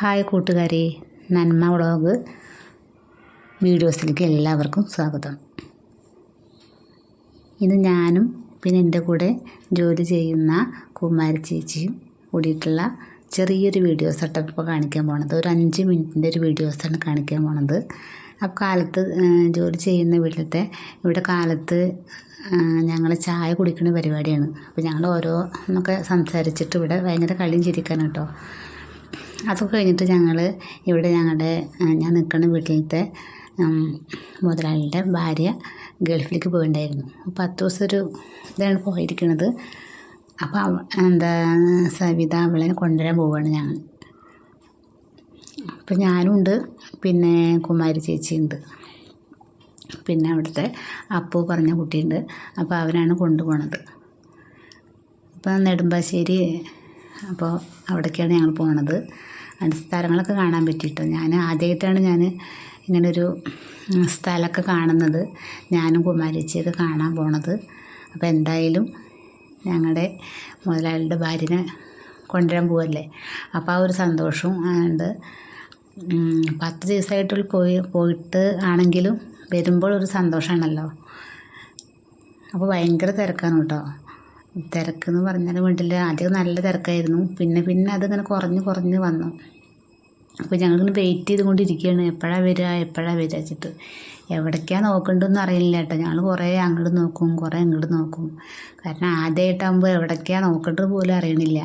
Hi കൂട്ടുകാരെ നന്മ vlog വീഡിയോസിലേക്ക് എല്ലാവർക്കും സ്വാഗതം. ഇന്ന് ഞാനും പിന്നെ എന്റെ കൂടെ ജോലി ചെയ്യുന്ന കുമാരി ചേച്ചിയും കൂടിയിട്ടുള്ള ചെറിയൊരു വീഡിയോ സെട്ടപ്പ് ഇപ്പോൾ കാണിക്കാൻ പോണത്. ഒരു അഞ്ച് മിനിറ്റിന്റെ ഒരു വീഡിയോസാണ് കാണിക്കാൻ പോണത്. അപ്പോൾ കാലത്ത് ജോലി ചെയ്യുന്ന വീട്ടിലത്തെ ഇവിടെ കാലത്ത് ഞങ്ങൾ ചായ കുടിക്കുന്ന പരിപാടിയാണ്. അപ്പോൾ ഞങ്ങൾ ഓരോന്നൊക്കെ സംസാരിച്ചിട്ട് ഇവിടെ ഭയങ്കര കളിയും ചിരിക്കാനാണ് കേട്ടോ. അതൊക്കെ കഴിഞ്ഞിട്ട് ഞങ്ങൾ ഇവിടെ ഞങ്ങളുടെ ഞാൻ നിൽക്കുന്ന വീട്ടിലത്തെ മുതലാളിയുടെ ഭാര്യ ഗൾഫിലേക്ക് പോയിട്ടുണ്ടായിരുന്നു പത്ത് ദിവസം ഒരു ഇതാണ് പോയിരിക്കുന്നത് അപ്പോൾ അവ എന്താ സവിത അവളെ കൊണ്ടുവരാൻ പോവുകയാണ് ഞങ്ങൾ അപ്പോൾ ഞാനുണ്ട് പിന്നെ കുമാരി ചേച്ചിയുണ്ട്. പിന്നെ അവിടുത്തെ അപ്പു പറഞ്ഞ കുട്ടിയുണ്ട്. അപ്പോൾ അവരാണ് കൊണ്ടുപോണത്. അപ്പോൾ നെടുമ്പാശ്ശേരി അപ്പോൾ അവിടേക്കാണ് ഞങ്ങൾ പോണത്. അത് സ്ഥലങ്ങളൊക്കെ കാണാൻ പറ്റിയിട്ടോ? ഞാൻ ആദ്യമായിട്ടാണ് ഞാൻ ഇങ്ങനൊരു സ്ഥലമൊക്കെ കാണുന്നത്. ഞാനും കുമാരിച്ചിയൊക്കെ കാണാൻ പോണത്. അപ്പോൾ എന്തായാലും ഞങ്ങളുടെ മുതലാളിയുടെ ഭാര്യനെ കൊണ്ടുവരാൻ പോവല്ലേ? അപ്പോൾ ആ ഒരു സന്തോഷവും ഉണ്ട് പത്ത് ദിവസമായിട്ടുള്ള പോയി പോയിട്ട് ആണെങ്കിലും വരുമ്പോൾ ഒരു സന്തോഷമാണല്ലോ അപ്പോൾ ഭയങ്കര തിരക്കാണ് കേട്ടോ. തിരക്കെന്ന് പറഞ്ഞാൽ വീട്ടിൽ ആദ്യം നല്ല തിരക്കായിരുന്നു. പിന്നെ പിന്നെ അതിങ്ങനെ കുറഞ്ഞ് കുറഞ്ഞ് വന്നു. അപ്പോൾ ഞങ്ങളിങ്ങനെ വെയിറ്റ് ചെയ്തുകൊണ്ടിരിക്കുകയാണ്. എപ്പോഴാണ് വരിക എപ്പോഴാണ് വരിക വെച്ചിട്ട്. എവിടേക്കാണ് നോക്കേണ്ടതെന്ന് അറിയില്ല കേട്ടോ. ഞങ്ങൾ കുറേ അങ്ങോട്ട് നോക്കും കുറേ അങ്ങോട്ട് നോക്കും. കാരണം ആദ്യമായിട്ടാകുമ്പോൾ എവിടേക്കാണ് നോക്കേണ്ടത് പോലും അറിയണില്ല.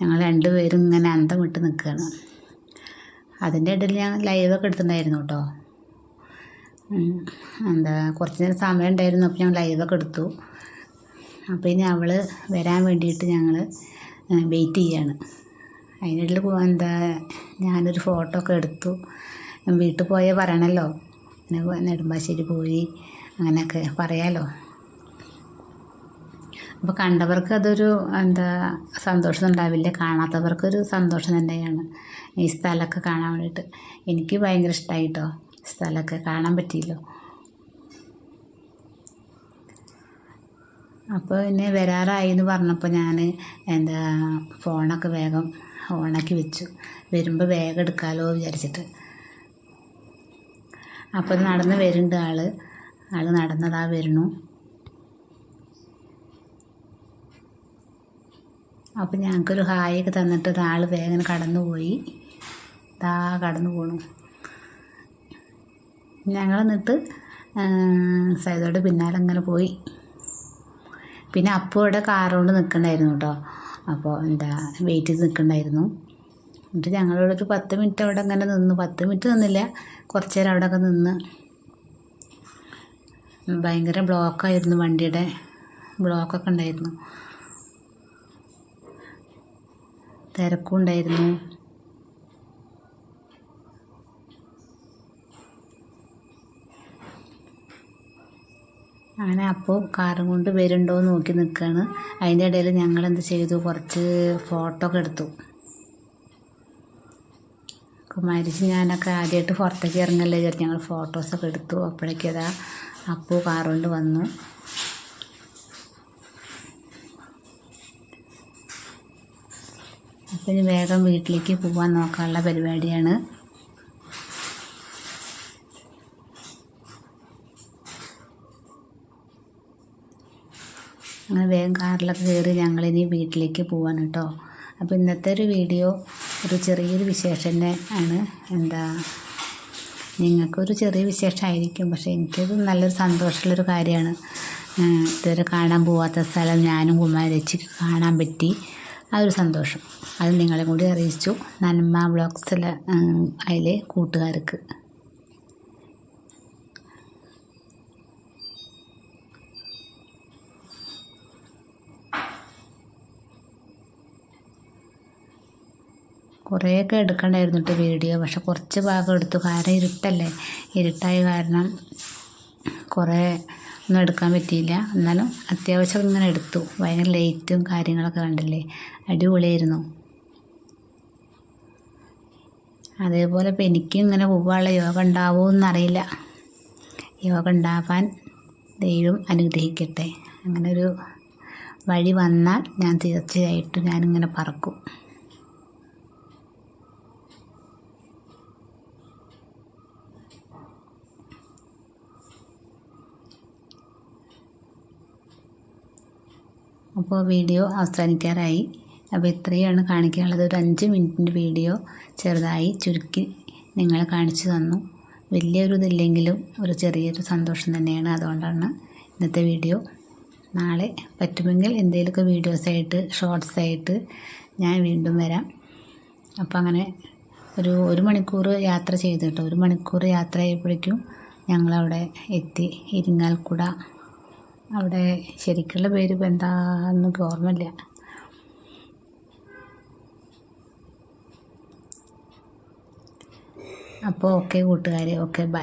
ഞങ്ങൾ രണ്ടുപേരും ഇങ്ങനെ അന്തം വിട്ട് നിൽക്കുകയാണ് അതിന്റെ ഇടയിൽ ഞാൻ ലൈവൊക്കെ എടുത്തിട്ടുണ്ടായിരുന്നു കേട്ടോ. എന്താ കുറച്ച് നേരം സമയം ഉണ്ടായിരുന്നു. അപ്പോൾ ഞാൻ ലൈവൊക്കെ എടുത്തു. അപ്പോൾ ഇനി അവൾ വരാൻ വേണ്ടിയിട്ട് ഞങ്ങൾ വെയിറ്റ് ചെയ്യാണ്. അതിനിടയിൽ എന്താ ഞാനൊരു ഫോട്ടോ ഒക്കെ എടുത്തു. വീട്ടിൽ പോയാൽ പറയണല്ലോ. നെടുമ്പാശ്ശേരി പോയി അങ്ങനെയൊക്കെ പറയാമല്ലോ അപ്പോൾ കണ്ടവർക്ക് അതൊരു എന്താ സന്തോഷം ഉണ്ടാവില്ല? കാണാത്തവർക്കൊരു സന്തോഷം തന്നെയാണ് ഈ സ്ഥലമൊക്കെ കാണാൻ വേണ്ടിയിട്ട്. എനിക്ക് ഭയങ്കര ഇഷ്ടമായി കേട്ടോ സ്ഥലമൊക്കെ കാണാൻ പറ്റിയല്ലോ. അപ്പോൾ പിന്നെ വരാറായി എന്ന് പറഞ്ഞപ്പോൾ ഞാൻ എന്താ ഫോണൊക്കെ വേഗം ഓണാക്കി വെച്ചു. വരുമ്പോൾ വേഗം എടുക്കാമല്ലോ വിചാരിച്ചിട്ട്. അപ്പോൾ നടന്ന് വരുന്നുണ്ട് ആൾ ആൾ നടന്നതാ വരുന്നു. അപ്പോൾ ഞങ്ങൾക്കൊരു ഹായൊക്കെ തന്നിട്ട് ആൾ വേഗം കടന്നു പോയി. ദാ കടന്നു പോണു. ഞങ്ങൾ എന്നിട്ട് സൈദോടെ പിന്നാലെ അങ്ങനെ പോയി. പിന്നെ അപ്പോൾ ഇവിടെ കാറുകൊണ്ട് നിൽക്കണ്ടായിരുന്നു കേട്ടോ അപ്പോൾ എന്താ വെയിറ്റ് ചെയ്ത് നിൽക്കണ്ടായിരുന്നു എന്നിട്ട് ഞങ്ങളിവിടെ ഒരു പത്ത് മിനിറ്റ് അവിടെ അങ്ങനെ നിന്ന്. പത്ത് മിനിറ്റ് നിന്നില്ല. കുറച്ച് നേരം അവിടെയൊക്കെ നിന്ന്. ഭയങ്കര ബ്ലോക്കായിരുന്നു വണ്ടിയുടെ. ബ്ലോക്കൊക്കെ ഉണ്ടായിരുന്നു. തിരക്കും ഉണ്ടായിരുന്നു. അങ്ങനെ അപ്പോൾ കാറും കൊണ്ട് വരുന്നുണ്ടോ എന്ന് നോക്കി നിൽക്കുകയാണ് അതിന്റെ ഇടയിൽ ഞങ്ങൾ എന്ത് ചെയ്തു? കുറച്ച് ഫോട്ടോ ഒക്കെ എടുത്തു. കുമാരിച്ച് ഞാനൊക്കെ ആദ്യമായിട്ട് പുറത്തേക്ക് ഇറങ്ങല്ലേ വിചാരിച്ചു ഞങ്ങൾ ഫോട്ടോസൊക്കെ എടുത്തു. അപ്പോഴേക്കതാ അപ്പു കാറുകൊണ്ട് വന്നു. അപ്പം ഇനി വേഗം വീട്ടിലേക്ക് പോകാൻ നോക്കാനുള്ള പരിപാടിയാണ്. അങ്ങനെ വേഗം കാറിലൊക്കെ കയറി ഞങ്ങളിനി വീട്ടിലേക്ക് പോവാൻ കേട്ടോ അപ്പോൾ ഇന്നത്തെ ഒരു വീഡിയോ ഒരു ചെറിയൊരു വിശേഷം തന്നെ ആണ്. എന്താ നിങ്ങൾക്കൊരു ചെറിയ വിശേഷമായിരിക്കും പക്ഷേ എനിക്കത് നല്ലൊരു സന്തോഷമുള്ളൊരു കാര്യമാണ്. ഇതുവരെ കാണാൻ പോവാത്ത സ്ഥലം ഞാനും കുമാരച്ചിക്ക് കാണാൻ പറ്റി. ആ ഒരു സന്തോഷം. അത് നിങ്ങളെ കൂടി അറിയിച്ചു. നന്മ ബ്ലോഗ്സിലെ അതിലെ കൂട്ടുകാർക്ക്. കുറേയൊക്കെ എടുക്കണ്ടായിരുന്നു കേട്ടോ വീഡിയോ. പക്ഷെ കുറച്ച് ഭാഗം എടുത്തു. കാരണം ഇരുട്ടല്ലേ. ഇരുട്ടായ കാരണം കുറേ ഒന്നും എടുക്കാൻ പറ്റിയില്ല. എന്നാലും അത്യാവശ്യം ഇങ്ങനെ എടുത്തു. ഭയങ്കര ലൈറ്റും കാര്യങ്ങളൊക്കെ കണ്ടില്ലേ. അടിപൊളിയായിരുന്നു. അതേപോലെ ഇപ്പം എനിക്കും ഇങ്ങനെ പോകാനുള്ള യോഗ ഉണ്ടാവുമോ എന്നറിയില്ല. യോഗ ഉണ്ടാവാൻ ദൈവം അനുഗ്രഹിക്കട്ടെ. അങ്ങനെ ഒരു വഴി വന്നാൽ ഞാൻ തീർച്ചയായിട്ടും ഞാനിങ്ങനെ പറക്കും. അപ്പോൾ വീഡിയോ അവസാനിക്കാറായി. അപ്പോൾ ഇത്രയാണ് കാണിക്കാനുള്ളത്. ഒരു അഞ്ച് മിനിറ്റിന്റെ വീഡിയോ ചെറുതായി ചുരുക്കി നിങ്ങളെ കാണിച്ചു തന്നു. വലിയൊരു ഇതില്ലെങ്കിലും ഒരു ചെറിയൊരു സന്തോഷം തന്നെയാണ്. അതുകൊണ്ടാണ് ഇന്നത്തെ വീഡിയോ. നാളെ പറ്റുമെങ്കിൽ എന്തെങ്കിലുമൊക്കെ വീഡിയോസായിട്ട് ഷോർട്സായിട്ട് ഞാൻ വീണ്ടും വരാം. അപ്പോൾ അങ്ങനെ ഒരു ഒരു മണിക്കൂർ യാത്ര ചെയ്തിട്ടോ ഒരു മണിക്കൂർ യാത്ര ആയപ്പോഴേക്കും ഞങ്ങളവിടെ എത്തി. ഇരിങ്ങാൽക്കുട. അവിടെ ശരിക്കുള്ള പേര് ഇപ്പം ഓർമ്മയില്ല. അപ്പോൾ ഓക്കെ കൂട്ടുകാരെ ഓക്കെ ബൈ